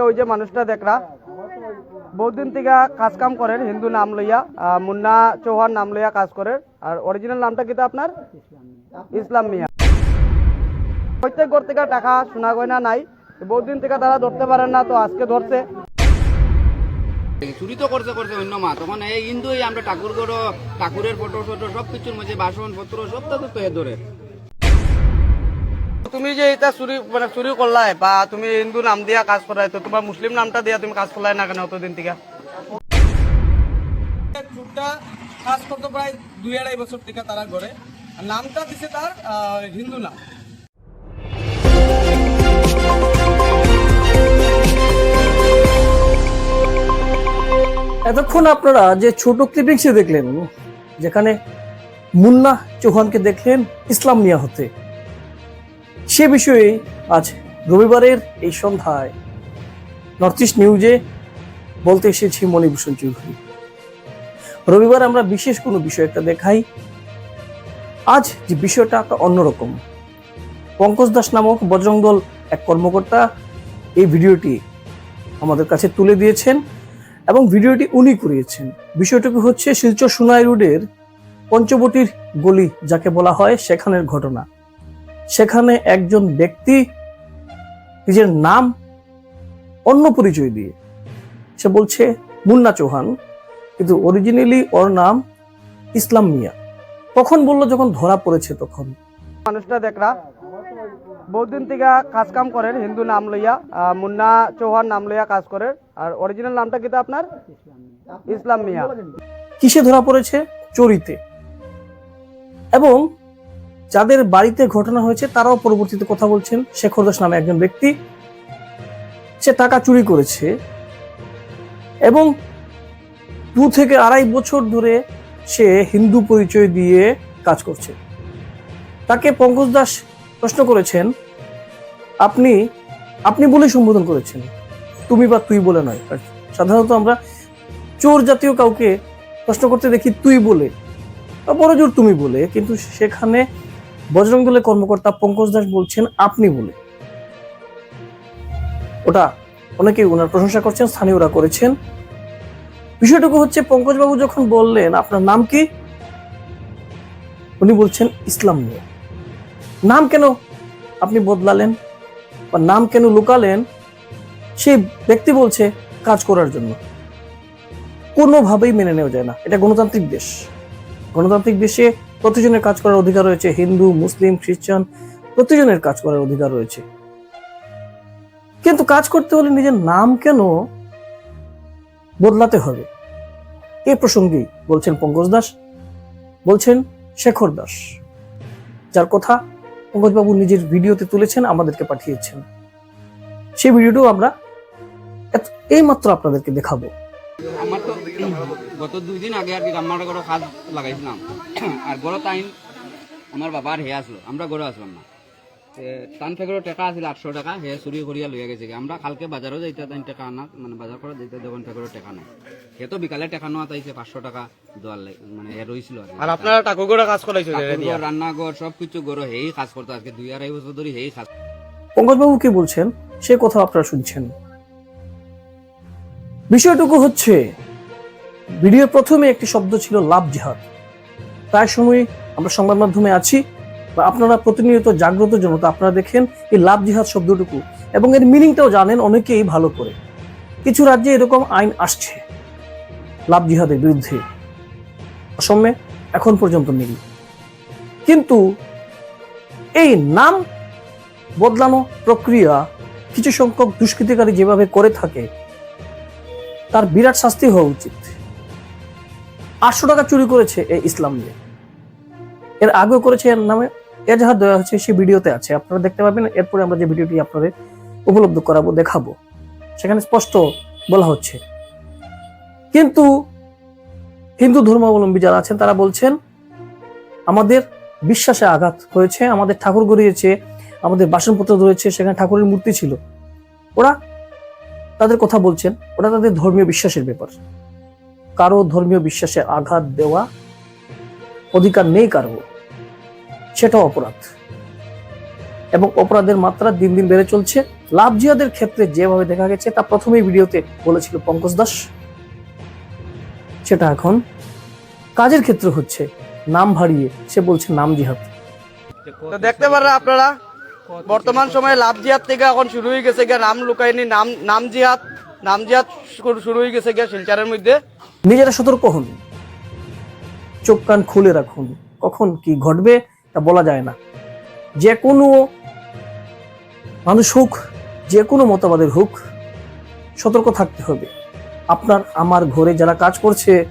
যে ওই যে মানুষটা দেখরা। বহুদিন থেকে কাজ কাম করেন, হিন্দু নাম লইয়া মুন্না চৌহান নাম লইয়া কাজ করেন। আর অরিজিনাল নামটা কিতা আপনার? ইসলাম মিয়া। প্রত্যেক ঘর থেকে টাকা সোনা গয়না নাই। বহুদিন থেকে তারা ধরতে পারেন না, তো আজকে ধরছে। চুরি তো করছে করছে অন্য মা। তখন এই হিন্দু আমরা ঠাকুর করো ঠাকুরের ফটো ফটো সব কিছুর মধ্যে বাসন পত্র সব তো ধরে। তুমি যে এটা চুরি মানে চুরি করলাই বা তুমি হিন্দু নাম দিয়া কাজ করাই তো তোমার মুসলিম নামটা দিয়া তুমি কাজ করলাই না কেন অতদিন থেকে? চুরটা কাজ করতে প্রায় দুই আড়াই বছর থেকে তারা করে। নামটা দিছে তার হিন্দু নাম। এতক্ষণ আপনারা যে ছোট ক্লিপিংসে দেখলেন যেখানে মুন্না চৌহানকে দেখলেন ইসলাম মিয়া হতে। সে বিষয়ে আজ রবিবারের এই সন্ধ্যায় নর্থ ইস্ট নিউজে বলতে এসেছি মণিভূষণ চৌধুরী। রবিবার আমরা বিশেষ কোনো বিষয় একটা দেখাই। আজ যে বিষয়টা একটা অন্যরকম। পঙ্কজ দাস নামক বজরং দল এক কর্মকর্তা এই ভিডিওটি আমাদের কাছে তুলে দিয়েছেন এবং ভিডিওটি উনি করিয়েছেন। বিষয়টুকু হচ্ছে শিলচর সোনাই রোডের পঞ্চবটির গলি, যাকে বলা হয় সেখানের ঘটনা। সেখানে একজন ব্যক্তি নিজের নাম অন্য পরিচয় দিয়ে। সে বলছে মুন্না চৌহান কিন্তু অরিজিনালি ওর নাম ইসলাম মিয়া। তখন বলল যখন ধরা পড়েছে তখন। মানুষটা দেখরা বহুদিন থেকে কাজ কাম করেন হিন্দু নাম লইয়া মুন্না চৌহান নাম লইয়া কাজ করেন আর অরিজিনাল নামটা কিন্তু আপনার? ইসলাম মিয়া। কিসে ধরা পড়েছে? চুরিতে। এবং যাদের বাড়িতে ঘটনা হয়েছে, তারাও পরবর্তীতে কথা বলছেন। শেখর দাস নামে একজন ব্যক্তি, সে টাকা চুরি করেছে এবং দু থেকে আড়াই বছর ধরে সে হিন্দু পরিচয় দিয়ে কাজ করছে। তাকে পঙ্কজ দাস প্রশ্ন করেছেন, আপনি আপনি বলে সম্বোধন করেছেন। তুমি বা তুই বলে নয়। সাধারণত আমরা চোর জাতীয় কাউকে প্রশ্ন করতে দেখি, তুই বলে। বড় জোর তুমি বলে, কিন্তু সেখানে বজরং দলের কর্মকর্তা পঙ্কজ দাস বলছেন, আপনি বলে ওটা অনেকেই ওনার প্রশংসা করছেন, স্থানীয়রা করেছেন। বিষয়টুকু হচ্ছে পঙ্কজ বাবু যখন বললেন, আপনার নাম কি? উনি বলছেন, ইসলাম নিয়ে। নাম কেন আপনি বদলালেন বা নাম কেন লুকালেন, সেই ব্যক্তি বলছে, কাজ করার জন্য। কোনোভাবেই মেনে নেওয়া যায় না। এটা গণতান্ত্রিক দেশ। গণতান্ত্রিক দেশে প্রতিজনের কাজ করার অধিকার রয়েছে। হিন্দু, মুসলিম, খ্রিস্টান, প্রতিজনের কাজ করার অধিকার রয়েছে। কিন্তু কাজ করতে হলে নিজের নাম কেন বদলাতে হবে? এ প্রসঙ্গেই বলছেন পঙ্কজ দাস, বলছেন শেখর দাস। যার কথা পঙ্কজবাবু নিজের ভিডিওতে তুলেছেন, আমাদেরকে পাঠিয়েছেন। সেই ভিডিওটাও আমরা এত- এইমাত্র আপনাদেরকে দেখাবো। গত দুই দিন আগে আর কি আমার ঘরে কাজ লাগাইছিলাম। আর গড় টাইম আমার বাবার হে আসলো আমরা গড়ে আসলাম না। তে তান থেকে টাকা আছিল আটশো টাকা হে চুরি করিয়া লইয়া গেছে আমরা কালকে বাজারও যাইতে তাই টাকা আনা মানে বাজার করে যাইতে দেবেন থেকে টাকা নাই। হে তো বিকালে টাকা নেওয়া তাইছে পাঁচশো টাকা দেওয়ার মানে হে রইছিল আর আপনারা টাকু করে কাজ করাইছো রান্নাঘর সব কিছু গড়ে হেই কাজ করতো আজকে দুই আড়াই বছর ধরে হেই কাজ। পঙ্কজবাবু কি বলছেন? সে কথা আপনারা শুনছেন। বিষয়টুকু হচ্ছে ভিডিও প্রথমে একটি শব্দ ছিল লাভ জিহাদ। প্রায় সময় আমরা সংবাদ মাধ্যমে আছি বা আপনারা প্রতিনিয়ত জাগ্রত জনতা আপনারা দেখেন এই লাভ জিহাদ শব্দটুকু এবং এর মিনিংটাও জানেন অনেকেই ভালো করে। কিছু রাজ্যে এরকম আইন আসছে লাভ জিহাদের বিরুদ্ধে। অসমে এখন পর্যন্ত নেই কিন্তু এই নাম বদলানো প্রক্রিয়া কিছু সংখ্যক দুষ্কৃতিকারী যেভাবে করে থাকে, তার বিরাট শাস্তি হওয়া উচিত। আটশো টাকা চুরি করেছে এই ইসলাম নিয়ে। এর আগেও করেছে এর নামে। এর এজাহার দেওয়া হচ্ছে সেই ভিডিওতে আছে। আপনারা দেখতে পাবেন, এরপরে আমরা যে ভিডিওটি আপনাদের উপলব্ধ করাবো, দেখাবো। সেখানে স্পষ্ট বলা হচ্ছে। কিন্তু হিন্দু ধর্মাবলম্বী যারা আছেন, তারা বলছেন, আমাদের বিশ্বাসে আঘাত হয়েছে, আমাদের ঠাকুর গড়িয়েছে, আমাদের বাসনপত্র ধরেছে, সেখানে ঠাকুরের মূর্তি ছিল। ওরা তাদের কথা বলছেন, ওরা তাদের ধর্মীয় বিশ্বাসের ব্যাপার। কারও ধর্মীয় বিশ্বাসে আঘাত দেওয়া অধিকার নেই কারও, সেটাও অপরাধ। এবং অপরাধের মাত্রা দিন দিন বেড়ে চলছে। লাভ জিয়াদের ক্ষেত্রে যেভাবে দেখা গেছে, তা প্রথমেই ভিডিওতে বলেছিল পঙ্কজ দাস। সেটা এখন কাজের ক্ষেত্রে হচ্ছে, নাম ভারিয়ে সে বলছে নাম জিহাদ। দেখতে পারেন আপনারা, বর্তমান সময়ে লাভ জিহাদ থেকে এখন শুরু হয়ে গেছে নাম লুকাইনি নাম নাম জিহাদ। নাম শুরু- হয়ে গেছে গিয়া শিলচারের মধ্যে। নিজেরা সতর্ক হন। চোখ কান খুলে রাখুন। কখন কি ঘটবে তা বলা যায় না। যে কোনো মানুষ হোক, যে কোনো মতবাদের হোক, সতর্ক থাকতে হবে। আপনার, আমার ঘরে যারা কাজ করছে,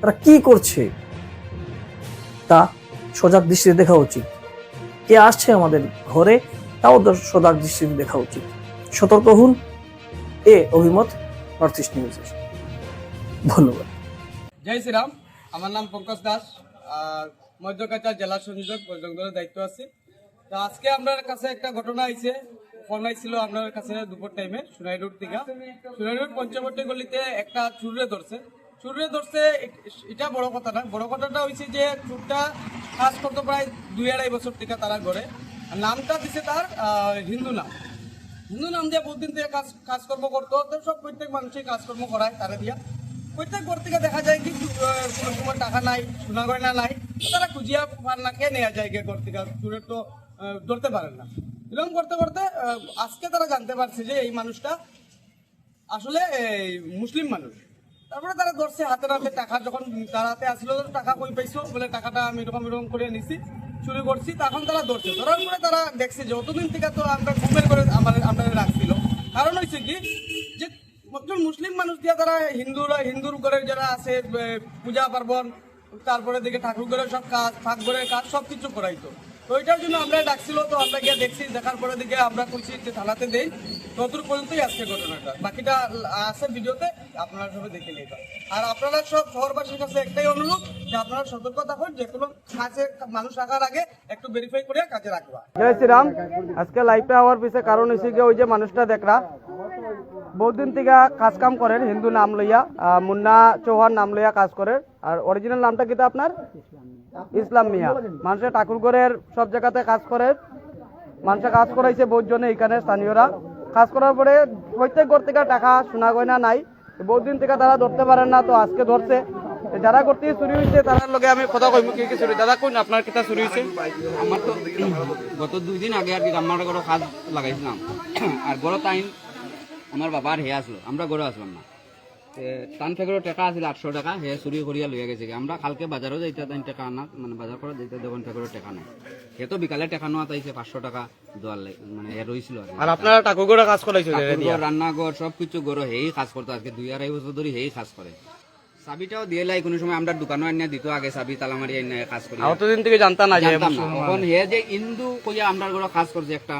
তারা কি করছে তা সজাগ দৃষ্টিতে দেখা উচিত। কে আসছে আমাদের ঘরে, তাও সজাগ দৃষ্টিতে দেখা উচিত। সতর্ক হন এ অভিমত নর্থ ইস্ট নিউজের। ধন্যবাদ। জয় শ্রীরাম, আমার নাম পঙ্কজ দাস, আর মধ্যকাচা জেলা সংযোজক বৈজঙ্গলের দায়িত্ব আছে। তো আজকে আপনার কাছে একটা ঘটনা আইছে, ফোন আইছিল আপনার কাছে দুপুর টাইমে সুনাই রোড থেকে সুনাই রোড পঞ্চবটী গলিতে একটা চুরে ধরছে। চুরে ধরছে, এটা বড় কথা না, বড় কথাটা হয়েছে যে চুরটা কাজ করতে প্রায় দুই আড়াই বছর থেকে তারা আর নামটা দিছে তার হিন্দু নাম। হিন্দু নাম দিয়ে বহুদিন থেকে কাজ কাজকর্ম করতো তো সব প্রত্যেক মানুষই কাজকর্ম করায় তারা দিয়া। প্রত্যেক ঘর থেকে দেখা যায় কি কোনো সময় টাকা নাই সোনা গয়না নাই তারা খুঁজিয়া পার না খেয়ে নেওয়া যায় ঘর থেকে চুরের তো ধরতে পারেন না। এরকম করতে করতে আজকে তারা জানতে পারছে যে এই মানুষটা আসলে এই, মুসলিম মানুষ। তারপরে তারা ধরছে হাতে হাতে টাকা যখন তার হাতে আসলো টাকা কই পাইছো? বলে টাকাটা আমি এরকম এরকম করে নিছি চুরি করছি, তখন তারা ধরছে। ধরার পরে তারা দেখছে যে অতদিন থেকে তো আমরা ঘুমের করে আমার আপনাদের রাখছিল। কারণ হয়েছে কি? যে একজন মুসলিম মানুষ দিয়া তারা হিন্দুরা, হিন্দুর ঘরের যারা আছে পূজা পার্বণ, তারপরে দিকে ঠাকুর ঘরের সব কাজ ফাঁক ঘরের কাজ, সব কিছু করাইতো। তো ওইটার জন্য আমরা ডাকছিল, তো আমরা গিয়ে দেখছি, দেখার পরে দিকে আমরা কইছি যে থানাতে দেই। ততদূর পর্যন্তই আজকে ঘটনাটা। বাকিটা আছে ভিডিওতে, আপনারা সবাই দেখে নেবেন আর আপনারা সব শহরবাসীর কাছে একটাই অনুরোধ যে আপনারা সতর্ক থাকুন, যে কোনো কাজে মানুষ রাখার আগে একটু ভেরিফাই করে কাজে রাখবা। জয় শ্রীরাম। আজকে লাইভে হওয়ার পিছনে কারণ হয়েছে যে ওই যে মানুষটা দেখরা। বহুদিন থেকে কাজ কাম করেন, হিন্দু নাম লইয়া মুন্না চৌহান নাম লইয়া কাজ করে। আর অরিজিনাল নামটা কিতা আপনার? ইসলাম মিয়া। মানুষের ঠাকুরঘরের সব জায়গাতে কাজ করে। মানুষে কাজ করাইছে বহুত জনে এখানে স্থানীয়রা। কাজ করার পরে প্রত্যেক ঘর থেকে টাকা, সোনা গয়না নাই। বহুত দিন থেকে তারা ধরতে পারেন না, তো আজকে ধরছে। যারা করতে চুরি হয়েছে তার লগে আমি কথা কইব কি কি চুরি। দাদা কোন আপনার কিতা চুরি হয়েছে? আমার তো গত দুই দিন আগে আর কি আমার ঘরে কাজ লাগাইছিলাম। আর বড় টাইম আমার বাবার হে আসলো, আমরা গড়ে আসলাম না। তে তান থেকে টাকা আছিল আটশো টাকা হে চুরি করিয়া লইয়া গেছে আমরা কালকে বাজারও যাইতে তাই টাকা আনা মানে বাজার করা যাইতে দোকান থেকে টাকা নাই হে তো বিকালে টাকা নেওয়া তাইছে পাঁচশো টাকা দেওয়ার মানে হে রইছিল আর আপনারা ঠাকুরঘরে কাজ করাইছে ঠাকুরঘর, রান্নাঘর সব কিছু গড়ো হেই কাজ করতো আজকে দুই আড়াই বছর ধরে হেই কাজ করে চাবিটাও দিয়ে লাই কোনো সময় আমরা দোকানও আনিয়া দিত আগে চাবি তালামারি আনিয়া কাজ করি অতদিন থেকে জানতা না যে জানতাম না। হে যে হিন্দু কইয়া আমরা কাজ করছে একটা।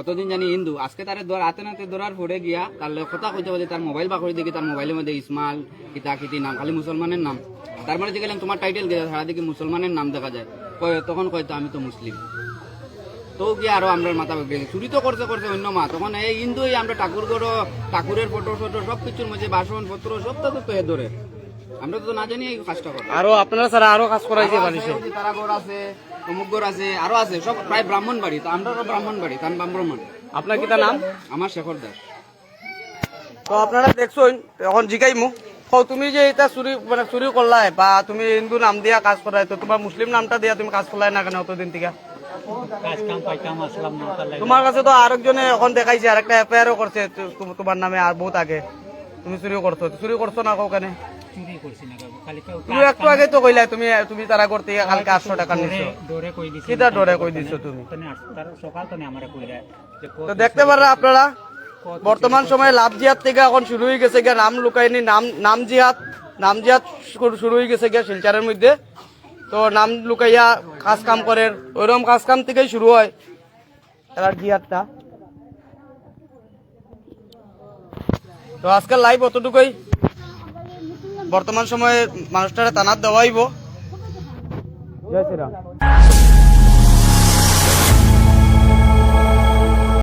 অতদিন জানি হিন্দু আজকে তারে হাতে নাতে ধরার পরে গিয়া তার কথা কইতে বলে তার মোবাইল বাকরি দেখি তার মোবাইলের মধ্যে ইসমাল কিতা কিতি নাম খালি মুসলমানের নাম। তারপরে দেখলাম তোমার টাইটেল গেছে সারা দিকে মুসলমানের নাম দেখা যায়। কয় তখন কয়তো আমি তো মুসলিম। তো গিয়ে আরও আমরা মাথা বেঁকে চুরি তো করছে করছে অন্য মা। তখন এই হিন্দু এই আমরা ঠাকুর গড়ো ঠাকুরের ফটো ফটো সব কিছুর মধ্যে বাসন পত্র সব তো তো ধরে। আমরা তো না জানি এই কাজটা করো আরও আপনারা স্যার আরও কাজ করাইছে মানুষে। তারাগড় আছে অমুকগড় আছে আরও আছে সব প্রায় ব্রাহ্মণ বাড়ি তো আমরা ব্রাহ্মণ বাড়ি তান ব্রাহ্মণ আপনার কিতা নাম? আমার শেখর দাস। তো আপনারা দেখছেন এখন জিগাইমু তুমি যে এটা চুরি মানে চুরি করলাই বা তুমি হিন্দু নাম দিয়া কাজ করাই তো তোমার মুসলিম নামটা দিয়া তুমি কাজ করলাই না কেন অতদিন থেকে? কাজ কাম পাইতাম আসলাম না তার লাগে। তোমার কাছে তো আরেকজনে এখন দেখাইছে আর একটা এফআইআরও করছে তোমার নামে আর বহুত আগে। তুমি চুরিও করছ চুরি করছ না ওখানে চুরি করছি না কেউ তুমি একটু আগে তো কইলাই তুমি তুমি তারা করতে গিয়ে কালকে আটশো টাকা নিছো। ডরে কই দিছি? কিতা ডরে কই দিছো তুমি? তার সকাল তনে আমারে কইরা। তো দেখতে পারেন আপনারা? বর্তমান সময়ে লাভ জিহাদ থেকে এখন শুরু হয়ে গেছে গিয়া নাম লুকাইনি নাম নাম জিহাদ নাম জিহাদ শুরু- হয়ে গেছে গিয়া শিলচারের মধ্যে। তো নাম লুকাইয়া কাজ কাম করে ওইরকম কাজ কাম থেকেই শুরু হয় এবার জিহাদটা তো আজকাল লাইভ অতটুকুই। বর্তমান সময়ে মানুষটারে তানাত দেওয়াইব। জয় শ্রীরাম।